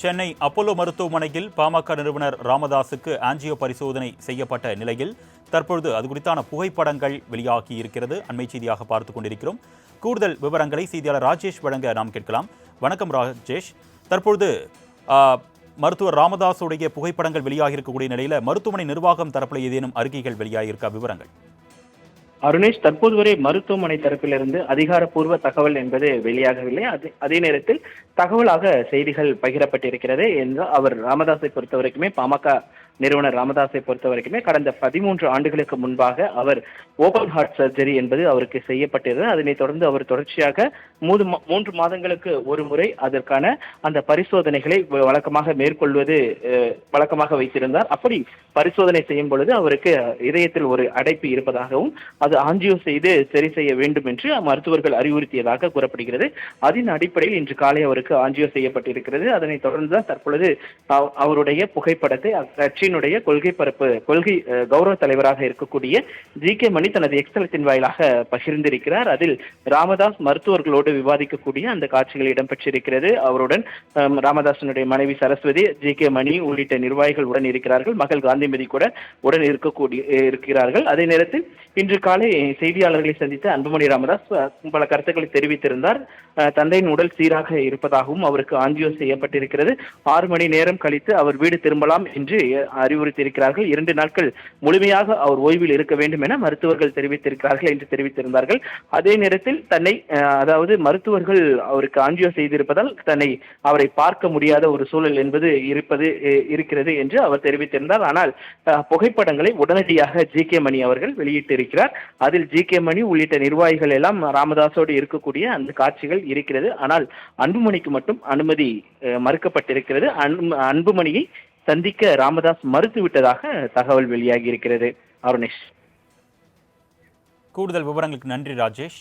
Chennai Apollo மருத்துவமனையில் பாமக நிறுவனர் ராமதாசுக்கு angio பரிசோதனை செய்யப்பட்ட நிலையில் தற்பொழுது அது குறித்தான புகைப்படங்கள் வெளியாகி இருக்கிறது அண்மை செய்தியாக பார்த்து கொண்டிருக்கிறோம். கூடுதல் விவரங்களை செய்தியாளர் ராஜேஷ் வழங்க நாம் கேட்கலாம். வணக்கம் ராஜேஷ். தற்பொழுது மருத்துவர் ராமதாஸுடைய புகைப்படங்கள் வெளியாகி இருக்கக்கூடிய நிலையில் மருத்துவமனை நிர்வாகம் தரப்பில் ஏதேனும் அறிக்கைகள் வெளியாகியிருக்கா? விவரங்கள். அருணேஷ் தற்போது வரை மருத்துவமனை தரப்பிலிருந்து அதிகாரப்பூர்வ தகவல் என்பது வெளியாகவில்லை. அதே அதே நேரத்தில் தகவலாக செய்திகள் பகிரப்பட்டிருக்கிறது. என்று அவர் ராமதாஸை பொறுத்த வரைக்குமே பாமக நிறுவனர் ராமதாஸை பொறுத்த வரைக்குமே கடந்த பதிமூன்று ஆண்டுகளுக்கு முன்பாக அவர் ஓபன் ஹார்ட் சர்ஜரி என்பது அவருக்கு செய்யப்பட்டிருந்தது. அதனைத் தொடர்ந்து அவர் தொடர்ச்சியாக மூன்று மா- மூன்று மாதங்களுக்கு ஒரு முறை அதற்கான அந்த பரிசோதனைகளை வழக்கமாக மேற்கொள்வது வழக்கமாக வைத்திருந்தார். அப்படி பரிசோதனை செய்யும் பொழுது அவருக்கு இதயத்தில் ஒரு அடைப்பு இருப்பதாகவும் அது ஆஞ்சியோ செய்து சரி செய்ய வேண்டும் என்று மருத்துவர்கள் அறிவுறுத்தியதாக கூறப்படுகிறது. அதன் அடிப்படையில் இன்று காலை அவருக்கு ஆஞ்சியோ செய்யப்பட்டிருக்கிறது. அதனைத் தொடர்ந்து தான் தற்பொழுது அவருடைய புகைப்படத்தை கட்சியினுடைய கொள்கை பரப்பு கொள்கை கௌரவ தலைவராக இருக்கக்கூடிய ஜி கே மணி தனது எக்ஸலத்தின் வாயிலாக பகிர்ந்திருக்கிறார். அதில் ராமதாஸ் மருத்துவர்களோடு விவாதிக்கக்கூடிய அந்த காட்சிகள் இடம்பெற்றிருக்கிறது. அவருடன் ராமதாசனுடைய மனைவி சரஸ்வதி ஜி கே மணி உள்ளிட்ட நிர்வாகிகள் உடன் இருக்கிறார்கள். மகள் காந்திமதி கூட உடன் இருக்கக்கூடிய இருக்கிறார்கள். அதே நேரத்தில் இன்று காலை செய்தியாளர்களை சந்தித்த அன்புமணி ராமதாஸ் பல கருத்துக்களை தெரிவித்திருந்தார். தந்தையின் உடல் சீராக இருப்பதாகவும் அவருக்கு ஆஞ்சியோ செய்யப்பட்டிருக்கிறது. ஆறு மணி நேரம் கழித்து அவர் வீடு திரும்பலாம் என்று அறிவுறுத்தியிருக்கிறார்கள். இரண்டு நாட்கள் முழுமையாக அவர் ஓய்வில் இருக்க வேண்டும் என மருத்துவர்கள் தெரிவித்திருக்கிறார்கள் என்று தெரிவித்திருந்தார்கள். அதே நேரத்தில் தன்னை அதாவது மருத்துவர்கள் அவருக்கு ஆஞ்சியோ செய்திருப்பதால் தன்னை அவரை பார்க்க முடியாத ஒரு சூழல் என்பது இருப்பது இருக்கிறது என்று அவர் தெரிவித்திருந்தார். ஆனால் புகைப்படங்களை உடனடியாக ஜி கே மணி அவர்கள் வெளியிட்டிருக்கிறார். அதில் ஜி கே மணி உள்ளிட்ட நிர்வாகிகள் எல்லாம் ராமதாசோடு இருக்கக்கூடிய அந்த காட்சிகள் இருக்கிறது. ஆனால் அன்புமணிக்கு மட்டும் அனுமதி மறுக்கப்பட்டிருக்கிறது. அன்பு- அன்புமணியை சந்திக்க ராமதாஸ் மறுத்துவிட்டதாக தகவல் வெளியாகி இருக்கிறது அருணேஷ். கூடுதல் விவரங்களுக்கு நன்றி ராஜேஷ்.